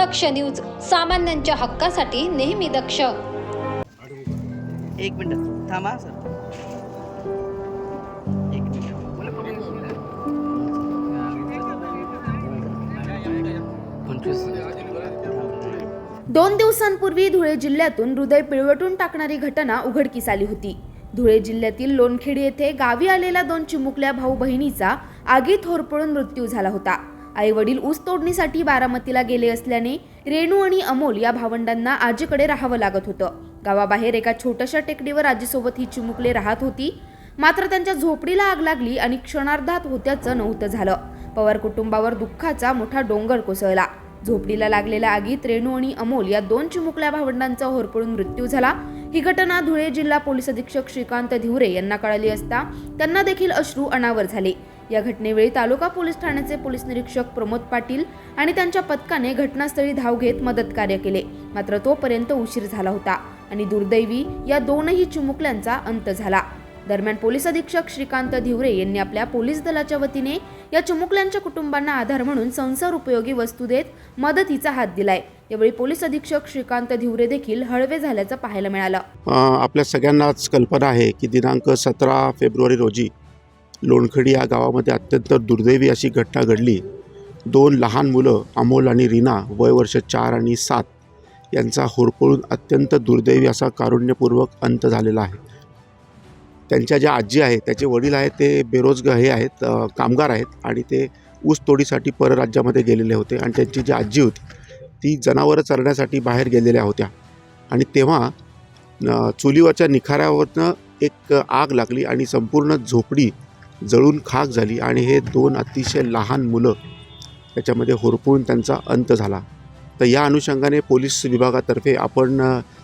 दक्ष news सामान्यांच्या हक्कासाठी नेहमी दक्ष. एक मिनिट. थांबा सर. एक मिनिट. दोन दिवसांपूर्वी धुळे जिल्ह्यातून हृदय पिळवटून टाकणारी घटना उघडकीस आली होती. धुळे जिल्ह्यातील लोणखेडी येथे गावी आलेल्या दोन चिमुकल्या भाऊ बहिणीचा आगीत होरपळून मृत्यू झाला होता. आई वडील ऊस तोडणीसाठी बारामतीला गेले असल्याने रेणू आणि अमोल या भावंडांना आजीकडे राहावं लागत होतं. गावाबाहेर एका छोट्याशा टेकडीवर आजीसोबत ही चिमुकले राहत होती. मात्र त्यांच्या झोपडीला आग लागली आणि क्षणार्धात होत्याचं नव्हतं झालं. पवार कुटुंबावर दुःखाचा मोठा डोंगर कोसळला. झोपडीला लागलेल्या आगीत रेणू आणि अमोल या दोन चिमुकल्या भावंडांचा होरपळून मृत्यू झाला. ही घटना धुळे जिल्हा पोलीस अधीक्षक श्रीकांत धिवरे यांना कळली असता त्यांना देखील अश्रू अनावर झाले. या घटनेवेळी तालुका पोलीस ठाण्याचे पोलीस निरीक्षक प्रमोद पाटील आणि त्यांच्या पथकाने घटनास्थळी धाव घेत मदत कार्य केले. मात्र तोपर्यंत उशीर झाला होता आणि दुर्दैवी या दोनही चिमुकल्यांचा अंत झाला. दरम्यान पोलीस अधीक्षक श्रीकांत धिवरे यांनी आपल्या पोलीस दलाच्या वतीने या चिमुकल्यांच्या कुटुंबांना आधार म्हणून संसार उपयोगी वस्तू देत मदतीचा हात दिलाय. यावेळी पोलीस अधीक्षक श्रीकांत धिवरे देखील हळवे झाल्याचं पाहायला मिळालं. आपल्या सगळ्यांनाच कल्पना आहे की दिनांक सतरा फेब्रुवारी रोजी लोणखडी या गावामध्ये अत्यंत दुर्दैवी अशी घटना घडली. दोन लहान मुलं अमोल आणि रीना वय वर्ष चार आणि सात यांचा होरपळून अत्यंत दुर्दैवी असा कारुण्यपूर्वक अंत झालेला आहे. त्यांच्या ज्या आजी आहेत त्याचे वडील आहेत ते बेरोजगार हे आहेत कामगार आहेत आणि ते ऊस तोडीसाठी परराज्यामध्ये गेलेले होते आणि त्यांची जी आजी होती ती जनावरं चरण्यासाठी बाहेर गेलेल्या होत्या. आणि तेव्हा चुलीवरच्या निखाऱ्यावरनं एक आग लागली आणि संपूर्ण झोपडी जळून खाक झाली आणि हे दोन अतिशय लहान मुलं त्याच्यामध्ये होरपळून त्यांचा अंत झाला. तर या अनुषंगाने पोलीस विभागातर्फे आपण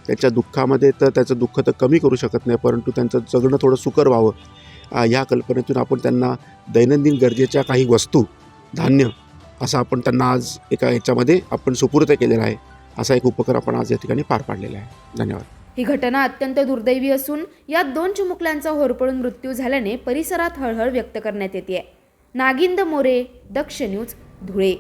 त्याच्या दुःखामध्ये तर त्याचं दुःख तर कमी करू शकत नाही परंतु त्यांचं जगणं थोडं सुकर व्हावं. ह्या या कल्पनेतून आपण त्यांना दैनंदिन गरजेच्या काही वस्तू धान्य असं आपण त्यांना आज एका ह्याच्यामध्ये आपण सुपूर्द केलेला आहे असा एक उपक्रम आपण आज या ठिकाणी पार पाडलेला आहे. धन्यवाद. ही घटना अत्यंत दुर्दैवी असून यात दोन चिमुकल्यांचा होरपळून मृत्यू झाल्याने परिसरात हळहळ व्यक्त करण्यात येते नागिंद मोरे दक्ष न्यूज धुळे.